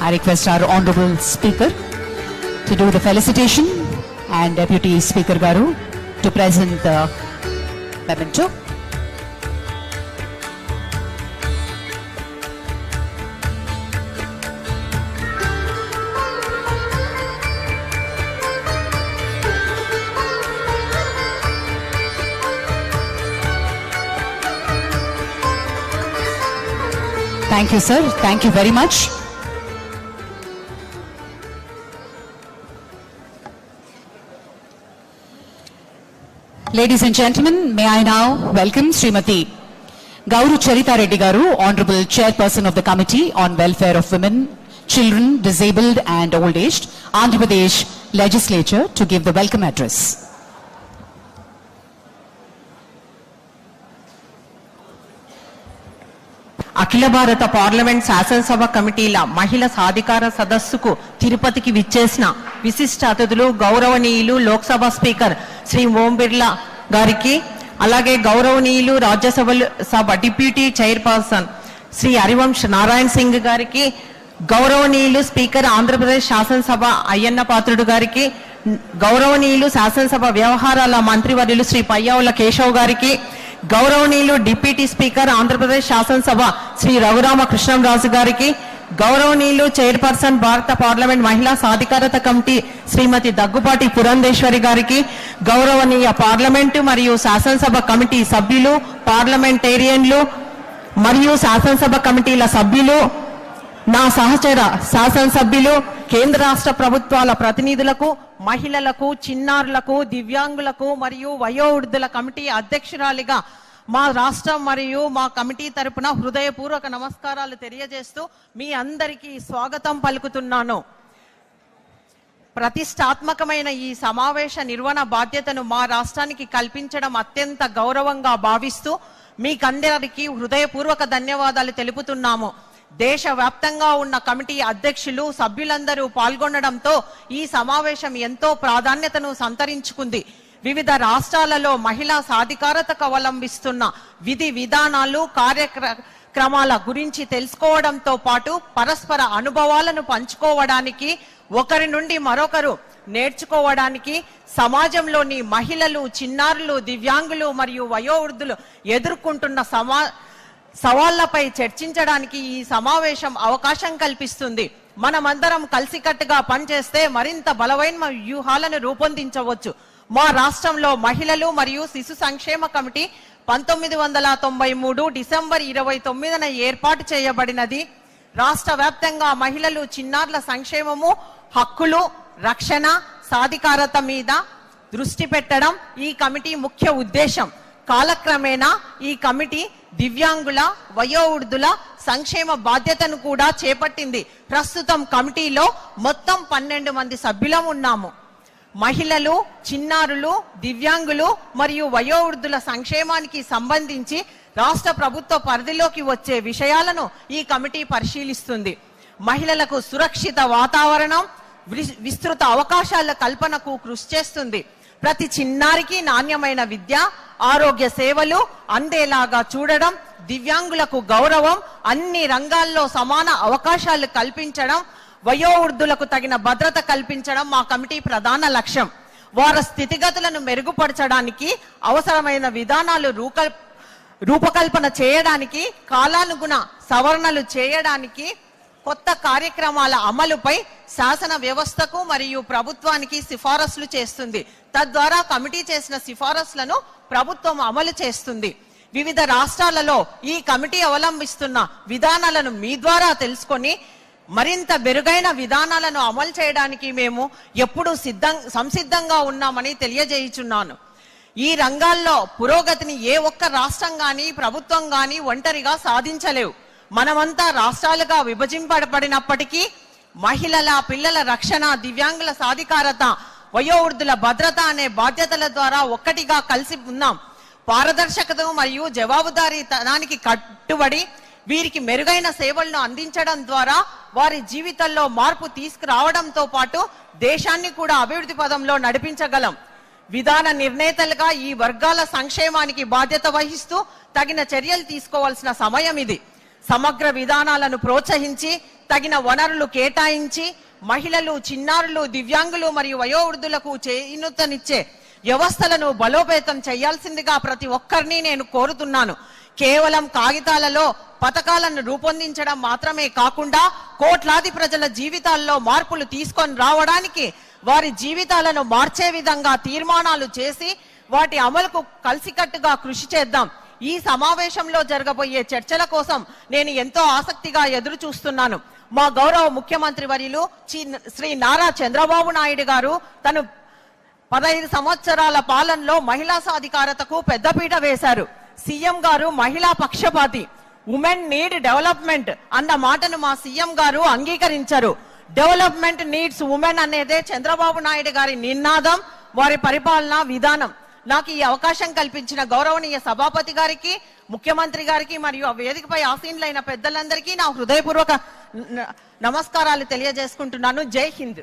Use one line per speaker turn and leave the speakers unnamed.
I request our Honorable Speaker to do the felicitation and Deputy Speaker Garu to present the memento. Thank you, sir. Thank you very much. Ladies and gentlemen may I now welcome Shrimati Gouru Charitha Reddy garu honourable chairperson of the committee on welfare of women children disabled and old age Andhra Pradesh legislature to give the welcome address
అఖిల భారత parliament శాసనసభ కమిటీల మహిళ సాధికార సదస్సుకు తిరుపతికి విచ్చేసిన విశిష్ట అతిథులు గౌరవనీయులు లోక్సభ స్పీకర్ శ్రీ ఓం బిర్లా గారికి అలాగే గౌరవనీయులు రాజ్యసభ సభ డిప్యూటీ చైర్పర్సన్ శ్రీ హరివంశ్ నారాయణ్ సింగ్ గారికి గౌరవనీయులు స్పీకర్ ఆంధ్రప్రదేశ్ శాసనసభ అయ్యన్న పాత్రుడు గారికి గౌరవనీయులు శాసనసభ వ్యవహారాల మంత్రివర్యులు శ్రీ పయ్యావుల కేశవ్ గారికి గౌరవనీయులు డిప్యూటీ స్పీకర్ ఆంధ్రప్రదేశ్ శాసనసభ శ్రీ రఘురామ కృష్ణంరాజు గారికి గౌరవనీయులు చైర్పర్సన్ భారత పార్లమెంట్ మహిళా సాధికారత కమిటీ శ్రీమతి దగ్గుపాటి పురంధేశ్వరి గారికి గౌరవనీయ పార్లమెంటు మరియు శాసనసభ కమిటీ సభ్యులు పార్లమెంటేరియన్లు మరియు శాసనసభ కమిటీల సభ్యులు నా సహచర శాసనసభ్యులు కేంద్ర రాష్ట్ర ప్రభుత్వాల ప్రతినిధులకు మహిళలకు చిన్నారులకు దివ్యాంగులకు మరియు వయోవృద్ధుల కమిటీ అధ్యక్షురాలిగా మా రాష్ట్రం మరియు మా కమిటీ తరపున హృదయపూర్వక నమస్కారాలు తెలియజేస్తూ మీ అందరికీ స్వాగతం పలుకుతున్నాను. ప్రతిష్టాత్మకమైన ఈ సమావేశ నిర్వహణ బాధ్యతను మా రాష్ట్రానికి కల్పించడం అత్యంత గౌరవంగా భావిస్తూ మీకందరికీ హృదయపూర్వక ధన్యవాదాలు తెలుపుతున్నాము. దేశవ్యాప్తంగా ఉన్న కమిటీ అధ్యక్షులు సభ్యులందరూ పాల్గొనడంతో ఈ సమావేశం ఎంతో ప్రాధాన్యతను సంతరించుకుంది. వివిధ రాష్ట్రాలలో మహిళా సాధికారతకు అవలంబిస్తున్న విధి విధానాలు కార్యక్రమాల గురించి తెలుసుకోవడంతో పాటు పరస్పర అనుభవాలను పంచుకోవడానికి ఒకరి నుండి మరొకరు నేర్చుకోవడానికి సమాజంలోని మహిళలు చిన్నారులు దివ్యాంగులు మరియు వయోవృద్ధులు ఎదుర్కొంటున్న సమా సవాళ్ళపై చర్చించడానికి ఈ సమావేశం అవకాశం కల్పిస్తుంది. మనమందరం కలిసికట్టుగా పనిచేస్తే మరింత బలమైన వ్యూహాలను రూపొందించవచ్చు. మా రాష్ట్రంలో మహిళలు మరియు శిశు సంక్షేమ కమిటీ పంతొమ్మిది వందల తొంభై మూడు డిసెంబర్ ఇరవై తొమ్మిదిన ఏర్పాటు చేయబడినది. రాష్ట్ర వ్యాప్తంగా మహిళలు చిన్నారుల సంక్షేమము హక్కులు రక్షణ సాధికారత మీద దృష్టి పెట్టడం ఈ కమిటీ ముఖ్య ఉద్దేశం. కాలక్రమేణా ఈ కమిటీ దివ్యాంగుల వయోవృద్ధుల సంక్షేమ బాధ్యతను కూడా చేపట్టింది. ప్రస్తుతం కమిటీలో మొత్తం పన్నెండు మంది సభ్యులం ఉన్నాము. మహిళలు చిన్నారులు దివ్యాంగులు మరియు వయోవృద్ధుల సంక్షేమానికి సంబంధించి రాష్ట్ర ప్రభుత్వ పరిధిలోకి వచ్చే విషయాలను ఈ కమిటీ పరిశీలిస్తుంది. మహిళలకు సురక్షిత వాతావరణం వి- విస్తృత అవకాశాల కల్పనకు కృషి చేస్తుంది. ప్రతి చిన్నారికి నాణ్యమైన విద్య ఆరోగ్య సేవలు అందేలాగా చూడడం దివ్యాంగులకు గౌరవం అన్ని రంగాల్లో సమాన అవకాశాలు కల్పించడం వయోవృద్ధులకు తగిన భద్రత కల్పించడం మా కమిటీ ప్రధాన లక్ష్యం. వారి స్థితిగతులను మెరుగుపరచడానికి అవసరమైన విధానాలు రూకల్ రూపకల్పన చేయడానికి కాలానుగుణ సవరణలు చేయడానికి కొత్త కార్యక్రమాల అమలుపై శాసన వ్యవస్థకు మరియు ప్రభుత్వానికి సిఫారసులు చేస్తుంది. తద్వారా కమిటీ చేసిన సిఫారసులను ప్రభుత్వం అమలు చేస్తుంది. వివిధ రాష్ట్రాలలో ఈ కమిటీ అవలంబిస్తున్న విధానాలను మీ ద్వారా తెలుసుకొని మరింత మెరుగైన విధానాలను అమలు చేయడానికి మేము ఎప్పుడూ సిద్ధం సంసిద్ధంగా ఉన్నామని తెలియజేయుచున్నాను. ఈ రంగాల్లో పురోగతిని ఏ ఒక్క రాష్ట్రం కానీ ప్రభుత్వం కానీ ఒంటరిగా సాధించలేవు. మనమంతా రాష్ట్రాలుగా విభజింపబడినప్పటికీ మహిళల పిల్లల రక్షణ దివ్యాంగుల సాధికారత వయోవృద్ధుల భద్రత అనే బాధ్యతల ద్వారా ఒక్కటిగా కలిసి ఉన్నాం. పారదర్శకత మరియు జవాబుదారీతనానికి కట్టుబడి వీరికి మెరుగైన సేవలను అందించడం ద్వారా వారి జీవితంలో మార్పు తీసుకురావడంతో పాటు దేశాన్ని కూడా అభివృద్ధి పదంలో నడిపించగలం. విధాన నిర్ణేతలుగా ఈ వర్గాల సంక్షేమానికి బాధ్యత వహిస్తూ తగిన చర్యలు తీసుకోవాల్సిన సమయం ఇది. సమగ్ర విధానాలను ప్రోత్సహించి తగిన వనరులు కేటాయించి మహిళలు చిన్నారులు దివ్యాంగులు మరియు వయోవృద్ధులకు చేయూతనిచ్చే వ్యవస్థలను బలోపేతం చేయాల్సిందిగా ప్రతి ఒక్కరిని నేను కోరుతున్నాను. కేవలం కాగితాలలో పథకాలను రూపొందించడం మాత్రమే కాకుండా కోట్లాది ప్రజల జీవితాల్లో మార్పులు తీసుకొని రావడానికి వారి జీవితాలను మార్చే విధంగా తీర్మానాలు చేసి వాటి అమలుకు కలిసికట్టుగా కృషి చేద్దాం. ఈ సమావేశంలో జరగబోయే చర్చల కోసం నేను ఎంతో ఆసక్తిగా ఎదురు చూస్తున్నాను మా గౌరవ ముఖ్యమంత్రి వర్యులు శ్రీ నారా చంద్రబాబు నాయుడు గారు తను పదహైదు సంవత్సరాల పాలనలో మహిళా సాధికారతకు పెద్దపీట వేశారు. సీఎం గారు మహిళా పక్షపాతి. ఉమెన్ నీడ్ డెవలప్మెంట్ అన్న మాటను మా సీఎం గారు అంగీకరించారు. డెవలప్మెంట్ నీడ్స్ ఉమెన్ అనేదే చంద్రబాబు నాయుడు గారి నినాదం వారి పరిపాలన విధానం. నాకు ఈ అవకాశం కల్పించిన గౌరవనీయ సభాపతి గారికి ముఖ్యమంత్రి గారికి మరియు ఆ వేదికపై ఆసీనులైన పెద్దలందరికీ నా హృదయపూర్వక న- నమస్కారాలు తెలియజేసుకుంటున్నాను. జై హింద్.